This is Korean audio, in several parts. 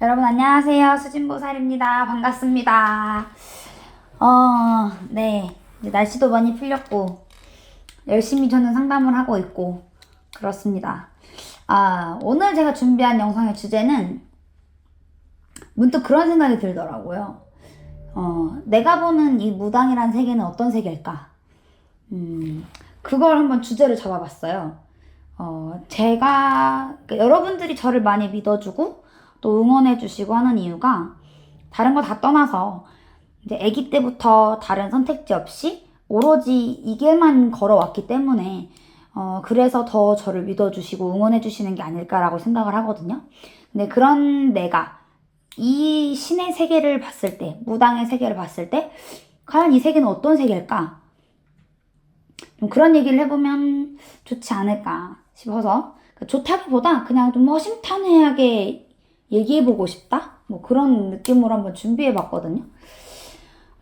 여러분 안녕하세요. 수진보살입니다. 반갑습니다. 어, 네. 날씨도 많이 풀렸고 열심히 저는 상담을 하고 있고 그렇습니다. 아, 오늘 제가 준비한 영상의 주제는 문득 그런 생각이 들더라고요. 어, 내가 보는 이 무당이란 세계는 어떤 세계일까? 음, 그걸 한번 주제로 잡아봤어요. 어, 제가, 그러니까 여러분들이 저를 많이 믿어주고 또 응원해 주시고 하는 이유가 다른 거 다 떠나서 이제 아기 때부터 다른 선택지 없이 오로지 이게만 걸어왔기 때문에 어, 그래서 더 저를 믿어주시고 응원해주시는 게 아닐까라고 생각을 하거든요. 근데 그런 내가 이 신의 세계를 봤을 때, 무당의 세계를 봤을 때, 과연 이 세계는 어떤 세계일까? 좀 그런 얘기를 해보면 좋지 않을까 싶어서 그러니까 좋다기보다 그냥 좀 허심탄회하게 얘기해보고 싶다? 뭐 그런 느낌으로 한번 준비해봤거든요.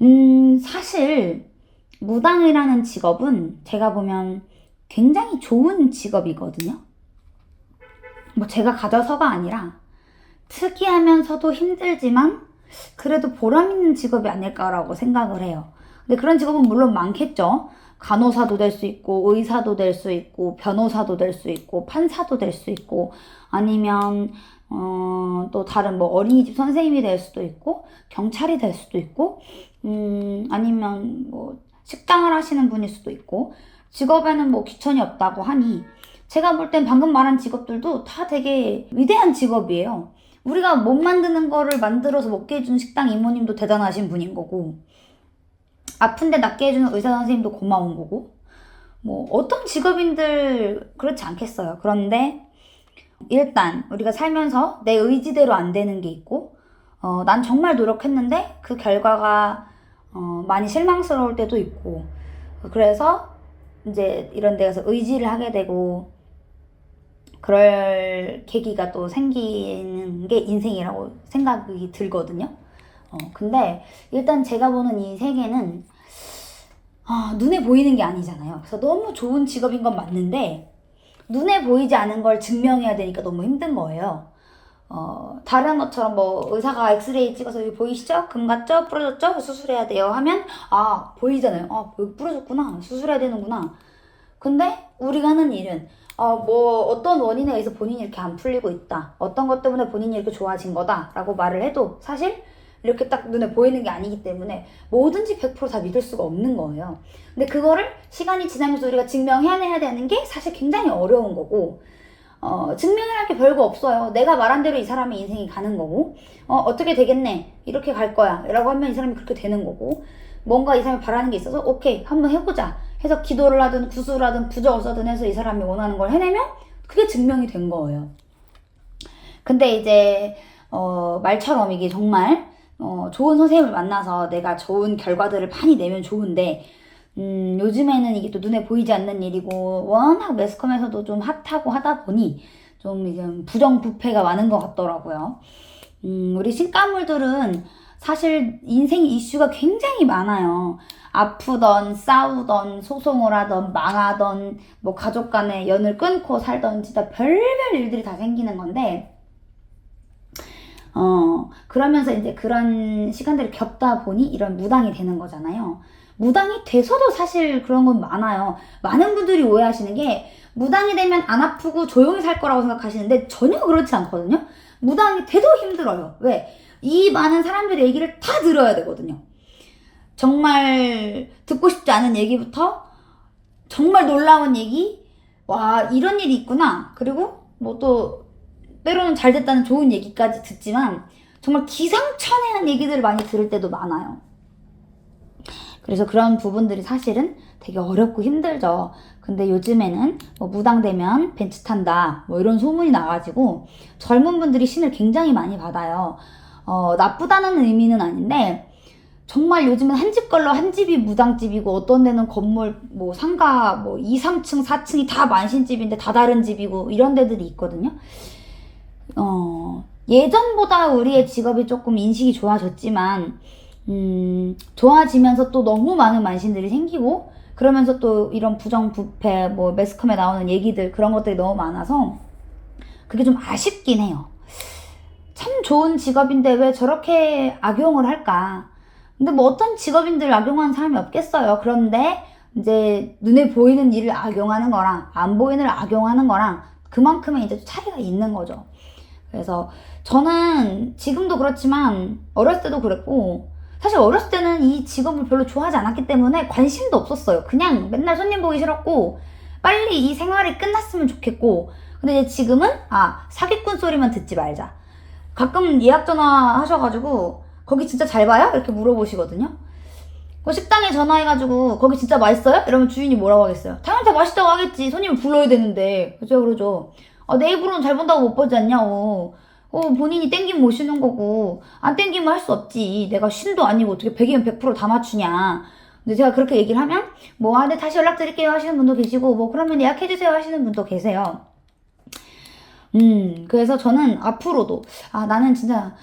음, 사실 무당이라는 직업은 제가 보면 굉장히 좋은 직업이거든요. 뭐 제가 가져서가 아니라 특이하면서도 힘들지만 그래도 보람 있는 직업이 아닐까라고 생각을 해요. 근데 그런 직업은 물론 많겠죠. 간호사도 될 수 있고, 의사도 될 수 있고, 변호사도 될 수 있고, 판사도 될 수 있고, 아니면, 어, 또 다른 뭐 어린이집 선생님이 될 수도 있고, 경찰이 될 수도 있고, 음, 아니면 뭐 식당을 하시는 분일 수도 있고, 직업에는 뭐 귀천이 없다고 하니, 제가 볼 땐 방금 말한 직업들도 다 되게 위대한 직업이에요. 우리가 못 만드는 거를 만들어서 먹게 해주는 식당 이모님도 대단하신 분인 거고, 아픈데 낫게 해주는 의사 선생님도 고마운 거고, 뭐, 어떤 직업인들 그렇지 않겠어요. 그런데, 일단, 우리가 살면서 내 의지대로 안 되는 게 있고, 어, 난 정말 노력했는데 그 결과가, 어, 많이 실망스러울 때도 있고, 그래서, 이제 이런 데서 의지를 하게 되고, 그럴 계기가 또 생기는 게 인생이라고 생각이 들거든요. 어, 근데 일단 제가 보는 이 세계는 아, 눈에 보이는 게 아니잖아요. 그래서 너무 좋은 직업인 건 맞는데 눈에 보이지 않은 걸 증명해야 되니까 너무 힘든 거예요. 어, 다른 것처럼 뭐 의사가 엑스레이 찍어서 여기 보이시죠? 금 갔죠? 부러졌죠? 수술해야 돼요. 하면 아, 보이잖아요. 아, 여기 부러졌구나. 수술해야 되는구나. 근데 우리가 하는 일은 어, 뭐 어떤 원인에 의해서 본인이 이렇게 안 풀리고 있다. 어떤 것 때문에 본인이 이렇게 좋아진 거다라고 말을 해도 사실 이렇게 딱 눈에 보이는 게 아니기 때문에 뭐든지 100%다 믿을 수가 없는 거예요. 근데 그거를 시간이 지나면서 우리가 증명해내야 되는 게 사실 굉장히 어려운 거고, 어, 증명할 게 별거 없어요. 내가 말한 대로 이 사람의 인생이 가는 거고, 어, 어떻게 되겠네. 이렇게 갈 거야. 라고 하면 이 사람이 그렇게 되는 거고, 뭔가 이 사람이 바라는 게 있어서, 오케이, 한번 해보자. 해서 기도를 하든 구슬을 하든 부적을 써든 해서 이 사람이 원하는 걸 해내면 그게 증명이 된 거예요. 근데 이제, 어, 말처럼 이게 정말 어, 좋은 선생님을 만나서 내가 좋은 결과들을 많이 내면 좋은데, 음, 요즘에는 이게 또 눈에 보이지 않는 일이고, 워낙 매스컴에서도 좀 핫하고 하다 보니, 좀 이제 부정부패가 많은 것 같더라고요. 음, 우리 신가물들은 사실 인생 이슈가 굉장히 많아요. 아프던, 싸우던, 소송을 하던, 망하던, 뭐 가족 간에 연을 끊고 살던, 진짜 별별 일들이 다 생기는 건데, 어, 그러면서 이제 그런 시간들을 겪다 보니 이런 무당이 되는 거잖아요. 무당이 돼서도 사실 그런 건 많아요. 많은 분들이 오해하시는 게 무당이 되면 안 아프고 조용히 살 거라고 생각하시는데 전혀 그렇지 않거든요. 무당이 돼도 힘들어요. 왜? 이 많은 사람들의 얘기를 다 들어야 되거든요. 정말 듣고 싶지 않은 얘기부터 정말 놀라운 얘기, 와, 이런 일이 있구나. 그리고 뭐또 때로는 잘 됐다는 좋은 얘기까지 듣지만 정말 기상천외한 얘기들을 많이 들을 때도 많아요. 그래서 그런 부분들이 사실은 되게 어렵고 힘들죠. 근데 요즘에는 뭐 무당되면 벤츠 탄다 뭐 이런 소문이 나가지고 젊은 분들이 신을 굉장히 많이 받아요. 어, 나쁘다는 의미는 아닌데 정말 요즘은 한 집 걸로 한 집이 무당집이고 어떤 데는 건물 뭐 상가 뭐 2, 3층, 4층이 다 만신집인데 다 다른 집이고 이런 데들이 있거든요. 어, 예전보다 우리의 직업이 조금 인식이 좋아졌지만, 음, 좋아지면서 또 너무 많은 만신들이 생기고, 그러면서 또 이런 부정부패, 뭐, 매스컴에 나오는 얘기들, 그런 것들이 너무 많아서, 그게 좀 아쉽긴 해요. 참 좋은 직업인데 왜 저렇게 악용을 할까? 근데 뭐 어떤 직업인들 악용하는 사람이 없겠어요. 그런데 이제 눈에 보이는 일을 악용하는 거랑 안 보이는 일을 악용하는 거랑 그만큼의 이제 차이가 있는 거죠. 그래서 저는 지금도 그렇지만 어렸을 때도 그랬고 사실 어렸을 때는 이 직업을 별로 좋아하지 않았기 때문에 관심도 없었어요. 그냥 맨날 손님 보기 싫었고 빨리 이 생활이 끝났으면 좋겠고 근데 이제 지금은 아 사기꾼 소리만 듣지 말자. 가끔 예약 전화 하셔가지고 거기 진짜 잘 봐요? 이렇게 물어보시거든요. 그 식당에 전화해가지고 거기 진짜 맛있어요? 이러면 주인이 뭐라고 하겠어요? 당연히 다 맛있다고 하겠지. 손님을 불러야 되는데. 그죠 그러죠. 아, 내 입으로는 잘 본다고 못 보지 않냐고. 어, 본인이 땡기면 못 쉬는 거고 안 땡기면 할 수 없지. 내가 신도 아니고 어떻게 100이면 100%다 맞추냐. 근데 제가 그렇게 얘기를 하면 뭐 아, 네 다시 연락드릴게요 하시는 분도 계시고 뭐 그러면 예약해주세요 하시는 분도 계세요. 음, 그래서 저는 앞으로도, 아, 나는 진짜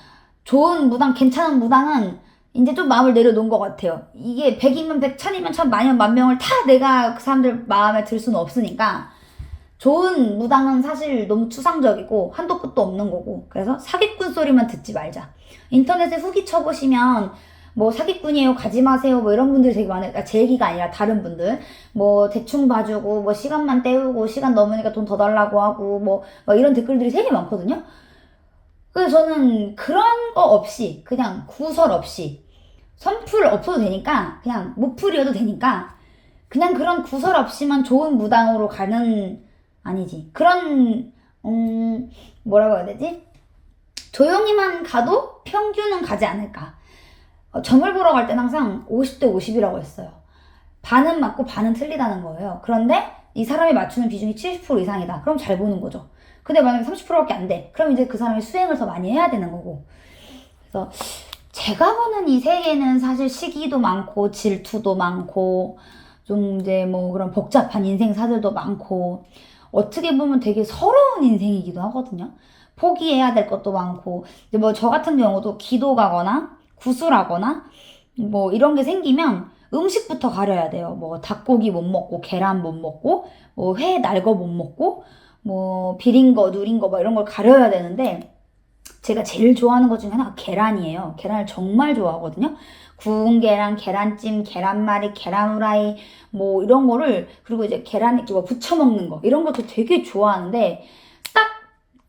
좋은 무당, 괜찮은 무당은 이제 좀 마음을 내려놓은 것 같아요. 이게 100이면 100, 1000이면 1000, 만이면 만명을 다 내가 그 사람들 마음에 들 수는 없으니까 좋은 무당은 사실 너무 추상적이고 한도 끝도 없는 거고. 그래서 사기꾼 소리만 듣지 말자. 인터넷에 후기 쳐보시면 뭐 사기꾼이에요 가지 마세요 뭐 이런 분들이 되게 많아요. 아, 제 얘기가 아니라 다른 분들. 뭐 대충 봐주고 뭐 시간만 때우고 시간 넘으니까 돈 더 달라고 하고 뭐, 막 이런 댓글들이 되게 많거든요. 그래서 저는 그런 거 없이 그냥 구설 없이 선풀 없어도 되니까 그냥 무풀이어도 되니까 그냥 그런 구설 없이만 좋은 무당으로 가는 아니지 그런 음 뭐라고 해야 되지 조용히만 가도 평균은 가지 않을까 어, 점을 보러 갈 땐 항상 50대 50이라고 했어요. 반은 맞고 반은 틀리다는 거예요. 그런데 이 사람이 맞추는 비중이 70% 이상이다. 그럼 잘 보는 거죠. 근데 만약에 30%밖에 안 돼. 그럼 이제 그 사람이 수행을 더 많이 해야 되는 거고. 그래서 제가 보는 이 세계는 사실 시기도 많고 질투도 많고 좀 이제 뭐 그런 복잡한 인생 사들도 많고 어떻게 보면 되게 서러운 인생이기도 하거든요. 포기해야 될 것도 많고. 뭐 저 같은 경우도 기도 가거나 구술하거나 뭐 이런 게 생기면 음식부터 가려야 돼요. 뭐 닭고기 못 먹고 계란 못 먹고 뭐 회 날거 못 먹고 뭐 비린 거 누린 거뭐 이런 걸 가려야 되는데 제가 제일 좋아하는 것 중에 하나가 계란이에요. 계란을 정말 좋아하거든요. 구운 계란, 계란찜, 계란말이, 계란 후라이 뭐 이런 거를 그리고 이제 계란 이렇게 뭐 부쳐 먹는 거 이런 것도 되게 좋아하는데 딱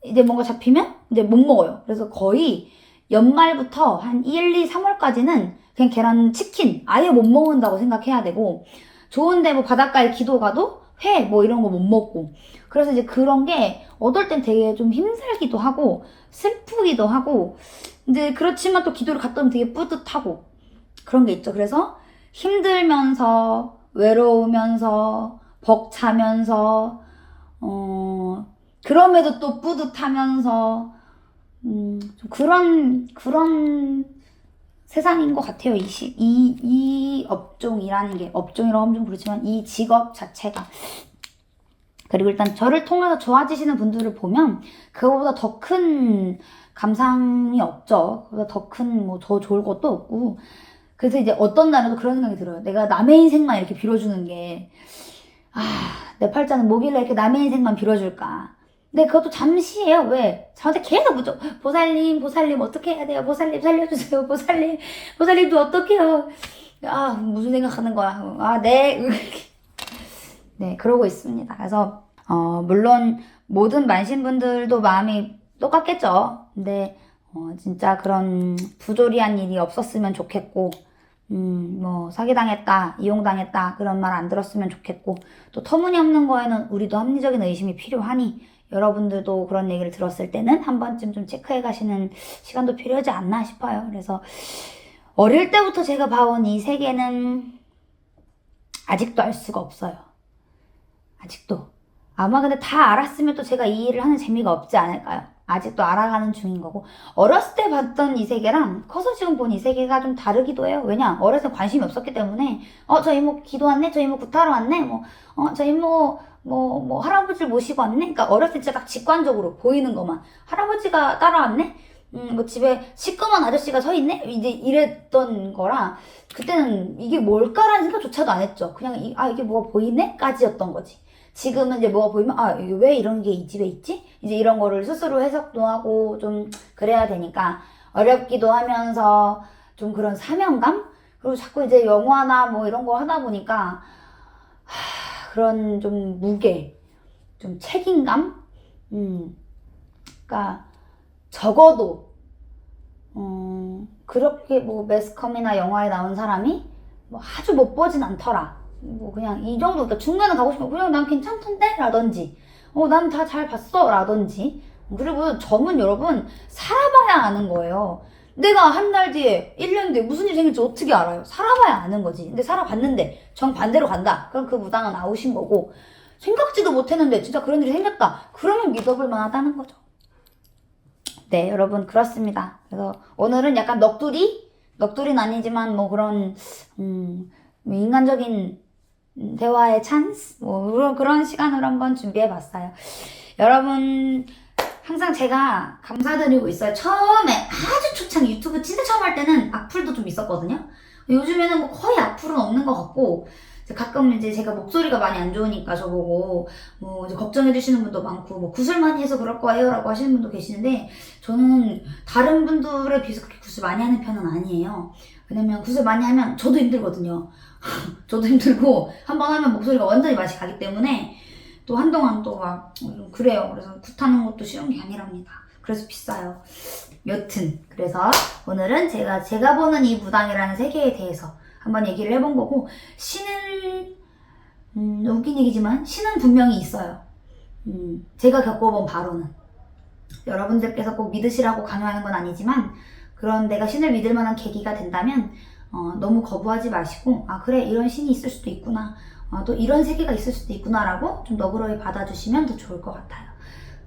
이제 뭔가 잡히면 이제 못 먹어요. 그래서 거의 연말부터 한 1, 2, 3월까지는 그냥 계란 치킨 아예 못 먹는다고 생각해야 되고 좋은데 뭐 바닷가에 기도 가도 회 뭐 이런 거 못 먹고 그래서 이제 그런 게 어떨 땐 되게 좀 힘들기도 하고 슬프기도 하고 근데 그렇지만 또 기도를 갔다 오면 되게 뿌듯하고 그런 게 있죠. 그래서 힘들면서 외로우면서 벅차면서 어 그럼에도 또 뿌듯하면서 음, 좀 그런, 그런 세상인 것 같아요. 이, 시, 이, 이 업종이라는 게, 업종이라고 하면 좀 그렇지만, 이 직업 자체가. 그리고 일단 저를 통해서 좋아지시는 분들을 보면, 그거보다 더 큰 감상이 없죠. 그보다 더 큰, 뭐, 더 좋을 것도 없고. 그래서 이제 어떤 날에도 그런 생각이 들어요. 내가 남의 인생만 이렇게 빌어주는 게, 아, 내 팔자는 뭐길래 이렇게 남의 인생만 빌어줄까. 근데 그것도 잠시예요. 왜? 저한테 계속 묻죠. 보살님, 보살님 어떻게 해야 돼요? 보살님 살려주세요. 보살님, 보살님도 어떡해요? 아 무슨 생각하는 거야? 아 네. 네 그러고 있습니다. 그래서 어 물론 모든 만신분들도 마음이 똑같겠죠. 근데 어, 진짜 그런 부조리한 일이 없었으면 좋겠고 음, 뭐, 사기당했다, 이용당했다, 그런 말 안 들었으면 좋겠고, 또 터무니없는 거에는 우리도 합리적인 의심이 필요하니, 여러분들도 그런 얘기를 들었을 때는 한 번쯤 좀 체크해 가시는 시간도 필요하지 않나 싶어요. 그래서 어릴 때부터 제가 봐온 이 세계는 아직도 알 수가 없어요. 아직도. 아마 근데 다 알았으면 또 제가 이 일을 하는 재미가 없지 않을까요? 아직도 알아가는 중인 거고 어렸을 때 봤던 이 세계랑 커서 지금 본 이 세계가 좀 다르기도 해요. 왜냐 어렸을 때 관심이 없었기 때문에 어 저 이모 기도 왔네, 저 이모 구타러 왔네, 뭐어저 이모 뭐, 뭐, 할아버지를 모시고 왔네? 그러니까 어렸을 때 진짜 딱 직관적으로 보이는 것만. 할아버지가 따라왔네? 음, 뭐 집에 시꺼먼 아저씨가 서 있네? 이제 이랬던 거라, 그때는 이게 뭘까라는 생각조차도 안 했죠. 그냥, 이, 아, 이게 뭐가 보이네? 까지였던 거지. 지금은 이제 뭐가 보이면 아 왜 이런 게 이 집에 있지? 이제 이런 거를 스스로 해석도 하고 좀 그래야 되니까 어렵기도 하면서 좀 그런 사명감 그리고 자꾸 이제 영화나 뭐 이런 거 하다 보니까 하, 그런 좀 무게 좀 책임감 음 그러니까 적어도 음, 그렇게 뭐 매스컴이나 영화에 나온 사람이 뭐 아주 못 보진 않더라. 뭐 그냥 이 정도, 그러니까 중간에 가고 싶으면 그냥 난 괜찮던데? 라든지, 어, 난 다 잘 봤어? 라든지. 그리고 점은 여러분, 살아봐야 아는 거예요. 내가 한 달 뒤에, 1년 뒤에 무슨 일이 생길지 어떻게 알아요? 살아봐야 아는 거지. 근데 살아봤는데, 정반대로 간다. 그럼 그 무당은 아우신 거고, 생각지도 못했는데, 진짜 그런 일이 생겼다. 그러면 믿어볼 만하다는 거죠. 네, 여러분, 그렇습니다. 그래서 오늘은 약간 넋두리? 넋두리는 아니지만 뭐 그런, 음, 뭐 인간적인 음, 대화의 찬스? 뭐 그런, 시간을 한번 준비해 봤어요. 여러분, 항상 제가 감사드리고 있어요. 처음에, 아주 초창 유튜브 진짜 처음 할 때는 악플도 좀 있었거든요. 요즘에는 뭐 거의 악플은 없는 것 같고, 가끔 이제 제가 목소리가 많이 안 좋으니까 저보고 뭐 걱정해 주시는 분도 많고 뭐 구슬 많이 해서 그럴 거예요라고 하시는 분도 계시는데 저는 다른 분들에 비해서 그렇게 구슬 많이 하는 편은 아니에요. 왜냐면 구슬 많이 하면 저도 힘들거든요. 저도 힘들고 한 번 하면 목소리가 완전히 맛이 가기 때문에 또 한동안 또 막 그래요. 그래서 굿하는 것도 쉬운 게 아니랍니다. 그래서 비싸요. 여튼 그래서 오늘은 제가 제가 보는 이 무당이라는 세계에 대해서 한번 얘기를 해본 거고 신은 음, 웃긴 얘기지만 신은 분명히 있어요. 음, 제가 겪어본 바로는 여러분들께서 꼭 믿으시라고 강요하는 건 아니지만 그런 내가 신을 믿을 만한 계기가 된다면 어, 너무 거부하지 마시고 아 그래 이런 신이 있을 수도 있구나 어, 또 이런 세계가 있을 수도 있구나라고 좀 너그러이 받아주시면 더 좋을 것 같아요.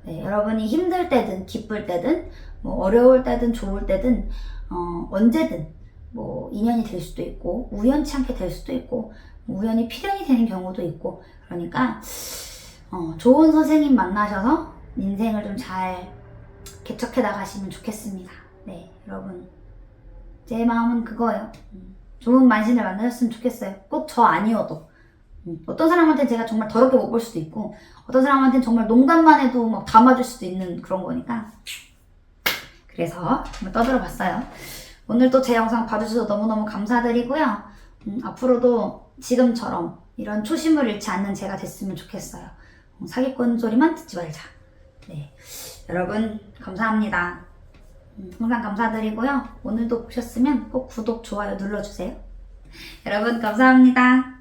네, 여러분이 힘들 때든 기쁠 때든 뭐 어려울 때든 좋을 때든 어, 언제든 뭐 인연이 될 수도 있고 우연치 않게 될 수도 있고 우연히 필연이 되는 경우도 있고 그러니까 어, 좋은 선생님 만나셔서 인생을 좀 잘 개척해 나가시면 좋겠습니다. 네, 여러분 제 마음은 그거예요. 음, 좋은 만신을 만나셨으면 좋겠어요. 꼭 저 아니어도 음, 어떤 사람한테 제가 정말 더럽게 못 볼 수도 있고 어떤 사람한테는 정말 농담만 해도 막 담아줄 수도 있는 그런 거니까 그래서 한번 떠들어 봤어요. 오늘 또제 영상 봐주셔서 너무너무 감사드리고요. 음, 앞으로도 지금처럼 이런 초심을 잃지 않는 제가 됐으면 좋겠어요. 음, 사기꾼 소리만 듣지 말자. 네. 여러분, 감사합니다. 음, 항상 감사드리고요. 오늘도 보셨으면 꼭 구독, 좋아요 눌러주세요. 여러분, 감사합니다.